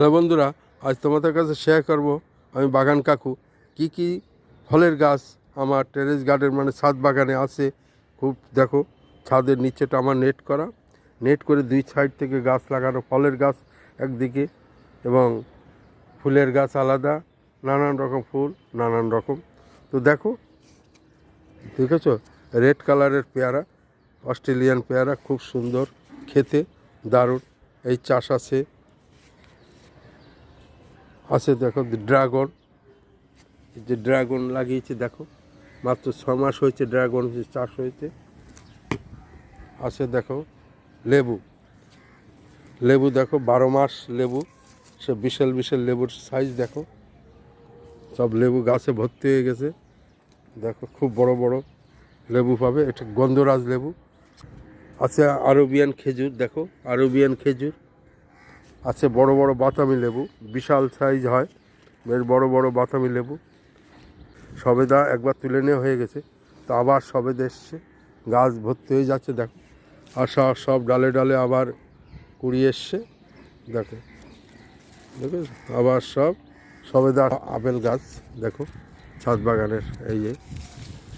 Hello বন্ধুরা, আজ তোমাদের কাছে শেয়ার করব আমি বাগান কাকু। কি কি ফলের গাছ আমার টেরেস গার্ডেন মানে ছাদ বাগানে আছে? খুব দেখো, ছাদের নিচেটা আমার নেট করা। নেট করে দুই সাইড থেকে গাছ লাগানো, ফলের গাছ একদিকে এবং ফুলের গাছ আলাদা, নানান রকম ফুল, নানান রকম। তো দেখো ঠিক আছে রেড কালারের পেয়ারা অস্ট্রেলিয়ান পেয়ারা, খুব সুন্দর, খেতে দারুণ। এই চাষ আছে আছে দেখো ড্রাগন যে ড্রাগন লাগিয়েছে, দেখো। মাত্র ছ মাস হয়েছে ড্রাগন চাষ হয়েছে। আছে দেখো লেবু। লেবু দেখো, বারো মাস লেবু, সে বিশাল বিশাল লেবুর সাইজ দেখো। সব লেবু গাছে ভর্তি হয়ে গেছে। দেখো, খুব বড় বড় লেবু পাবে। এটা গন্ধরাজ লেবু। আছে আরবিয়ান খেজুর দেখো, আরবিয়ান খেজুর। আছে বড় বড় বাতামি লেবু, বিশাল সাইজ হয়, বেশ বড় বড় বাতামি লেবু। সবেদা একবার তুলে নেওয়া হয়ে গেছে, তো আবার সবেদা এসছে, গাছ ভর্তি হয়ে যাচ্ছে, দেখো। আর সব সব ডালে ডালে আবার কুড়ি এসছে, দেখো। দেখো, আবার সব সবেদা আপেল গাছ, দেখো, ছাদ বাগানের এই যে।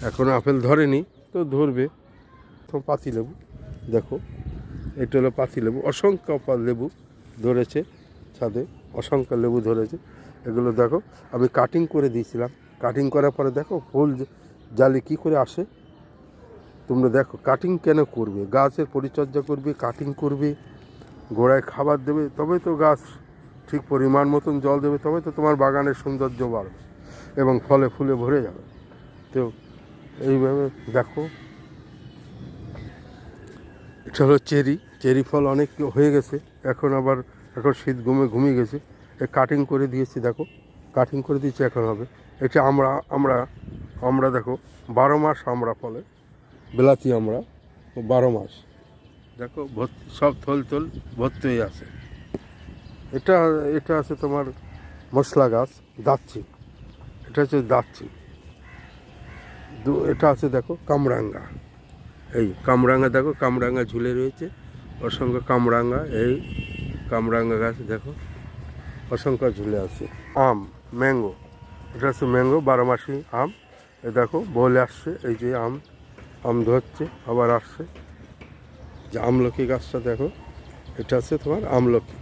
এখনও আপেল ধরেনি, তো ধরবে। তো পাতি লেবু, দেখো, এটা হলো পাতি লেবু, অসংখ্য লেবু। ধরেছে ছাদে, অসংখ্য লেবু ধরেছে। এগুলো দেখো, আমি কাটিং করে দিয়েছিলাম। কাটিং করার পরে দেখো, ফুল জালি কি করে আসে? তোমরা দেখো কাটিং কেন করবে? গাছের পরিচর্যা করবে কাটিং করবে, গোড়ায় খাবার দেবে তবে তো গাছ ঠিক পরিমাণ মতন জল দেবে তবে তো তোমার বাগানের সৌন্দর্য বাড়বে এবং ফলে ফুলে ভরে যাবে। তো এইভাবে দেখো। এটা হলো চেরি। চেরি ফল অনেক হয়ে গেছে, এখন আবার, এখন শীত ঘুমে, ঘুমিয়ে গেছে। এ কাটিং করে দিয়েছি, দেখো। কাটিং করে দিয়েছি, এখন হবে। এটা আমরা আমরা আমরা দেখো, বারো মাস আমরা ফলে, বিলাতি আমরা, বারো মাস। দেখো সব থল থল ভর্তি হয়ে আছে। এটা এটা আছে তোমার মশলা গাছ দাচ্ছি এটা হচ্ছে দাচ্ছি এটা আছে দেখো, কামরাঙ্গা। এই কামরাঙ্গা দেখো, কামরাঙ্গা ঝুলে রয়েছে। অসংখ্য কামরাঙ্গা, এই কামরাঙ্গা গাছ দেখো, অসংখ্য ঝুলে আছে। আম, ম্যাঙ্গো, এটা হচ্ছে ম্যাঙ্গো, বারো মাসি আম। এ দেখো, বলে আসছে, এই যে আম আম ধরছে, আবার আসছে। যে আমলকি গাছটা দেখো, এটা আছে তোমার আমলকি।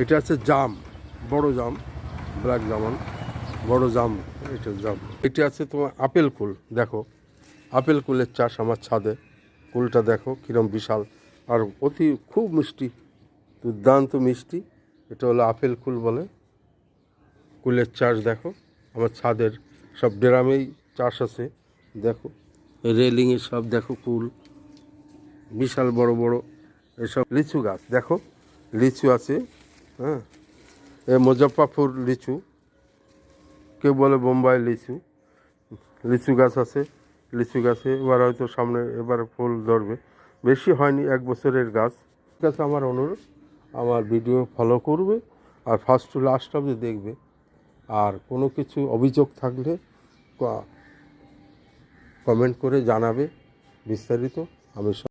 এটা আছে জাম, বড় জাম, ব্ল্যাক জামান, বড় জাম, এটা জাম। এটা আছে তোমার আপেল কুল, দেখো। আপেল কুলের চাষ আমার ছাদে, কুলটা দেখো, কিরম বিশাল। আর অতি খুব মিষ্টি, দুর্দান্ত মিষ্টি। এটা হলো আপেল কুল বলে। কুলের চাষ দেখো, আমার ছাদের সব ড্রামেই চাষ আছে, দেখো। রেলিংয়ে সব দেখো কুল, বিশাল বড় বড় এসব লিচু গাছ, দেখো। লিচু আছে হ্যাঁ। এ মুজফ্ফরপুর লিচু, কেউ বলে বোম্বাই লিচু। লিচু গাছ আছে, লিচু গাছে এবার হয়তো সামনে এবার ফুল ধরবে। বেশি হয়নি, এক বছরের গাছ। ঠিক আছে, আমার অনুরোধ, আমার ভিডিও ফলো করবে আর ফার্স্ট টু লাস্ট অবধি দেখবে। আর কোনো কিছু অভিযোগ থাকলে কমেন্ট করে জানাবে বিস্তারিত। আমি